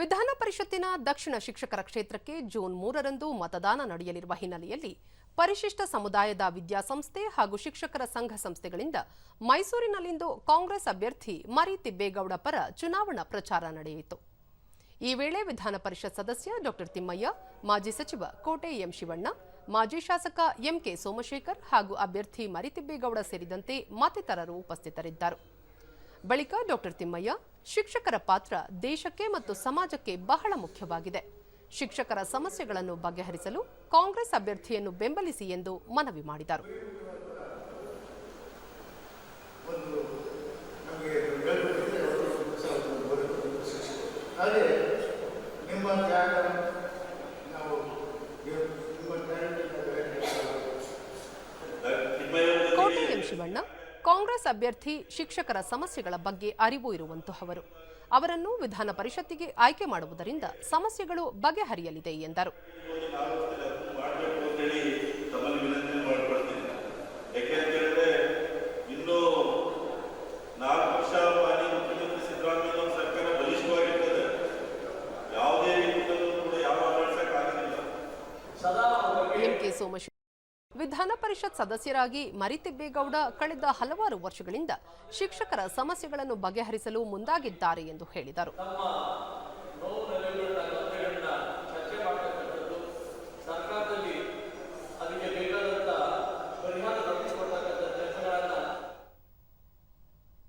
ವಿಧಾನ ಪರಿಷತ್ತಿನ ದಕ್ಷಿಣ ಶಿಕ್ಷಕರ ಕ್ಷೇತ್ರಕ್ಕೆ ಜೂನ್ ಮೂರರಂದು ಮತದಾನ ನಡೆಯಲಿರುವ ಹಿನ್ನೆಲೆಯಲ್ಲಿ ಪರಿಶಿಷ್ಟ ಸಮುದಾಯದ ವಿದ್ಯಾಸಂಸ್ಥೆ ಹಾಗೂ ಶಿಕ್ಷಕರ ಸಂಘ ಸಂಸ್ಥೆಗಳಿಂದ ಮೈಸೂರಿನಲ್ಲಿಂದು ಕಾಂಗ್ರೆಸ್ ಅಭ್ಯರ್ಥಿ ಮರಿ ತಿಬ್ಬೇಗೌಡ ಪರ ಚುನಾವಣಾ ಪ್ರಚಾರ ನಡೆಯಿತು. ಈ ವೇಳೆ ವಿಧಾನ ಪರಿಷತ್ ಸದಸ್ಯ ಡಾಕ್ಟರ್ ತಿಮ್ಮಯ್ಯ, ಮಾಜಿ ಸಚಿವ ಕೋಟೆ ಎಂ ಶಿವಣ್ಣ, ಮಾಜಿ ಶಾಸಕ ಎಂಕೆ ಸೋಮಶೇಖರ್ ಹಾಗೂ ಅಭ್ಯರ್ಥಿ ಮರಿತಿಬ್ಬೇಗೌಡ ಸೇರಿದಂತೆ ಮತ್ತಿತರರು ಉಪಸ್ಥಿತರಿದ್ದರು. ಬಳಿಕ ಡಾಕ್ಟರ್ ತಿಮ್ಮಯ್ಯ ಶಿಕ್ಷಕರ ಪಾತ್ರ ದೇಶಕ್ಕೆ ಮತ್ತು ಸಮಾಜಕ್ಕೆ ಬಹಳ ಮುಖ್ಯವಾಗಿದೆ. ಶಿಕ್ಷಕರ ಸಮಸ್ಯೆಗಳನ್ನು ಬಗೆಹರಿಸಲು ಕಾಂಗ್ರೆಸ್ ಅಭ್ಯರ್ಥಿಯನ್ನು ಬೆಂಬಲಿಸಿ ಎಂದು ಮನವಿ ಮಾಡಿದರು. ಕೋಟೆ ಎಂ ಶಿವಣ್ಣ. ಕಾಂಗ್ರೆಸ್ ಅಭ್ಯರ್ಥಿ ಶಿಕ್ಷಕರ ಸಮಸ್ಯೆಗಳ ಬಗ್ಗೆ ಅರಿವು ಇರುವಂತಹವರು ಅವರನ್ನು ವಿಧಾನ ಪರಿಷತ್ತಿಗೆ ಆಯ್ಕೆ ಮಾಡುವುದರಿಂದ ಸಮಸ್ಯೆಗಳು ಬಗೆಹರಿಯಲಿದೆ ಎಂದರು. ವಿನಂತಿ ವಿಧಾನ ಪರಿಷತ್ ಸದಸ್ಯರಾಗಿ ಮರಿತಿಬ್ಬೇಗೌಡ ಕಳೆದ ಹಲವಾರು ವರ್ಷಗಳಿಂದ ಶಿಕ್ಷಕರ ಸಮಸ್ಯೆಗಳನ್ನು ಬಗೆಹರಿಸಲು ಮುಂದಾಗಿದ್ದಾರೆ ಎಂದು ಹೇಳಿದರು.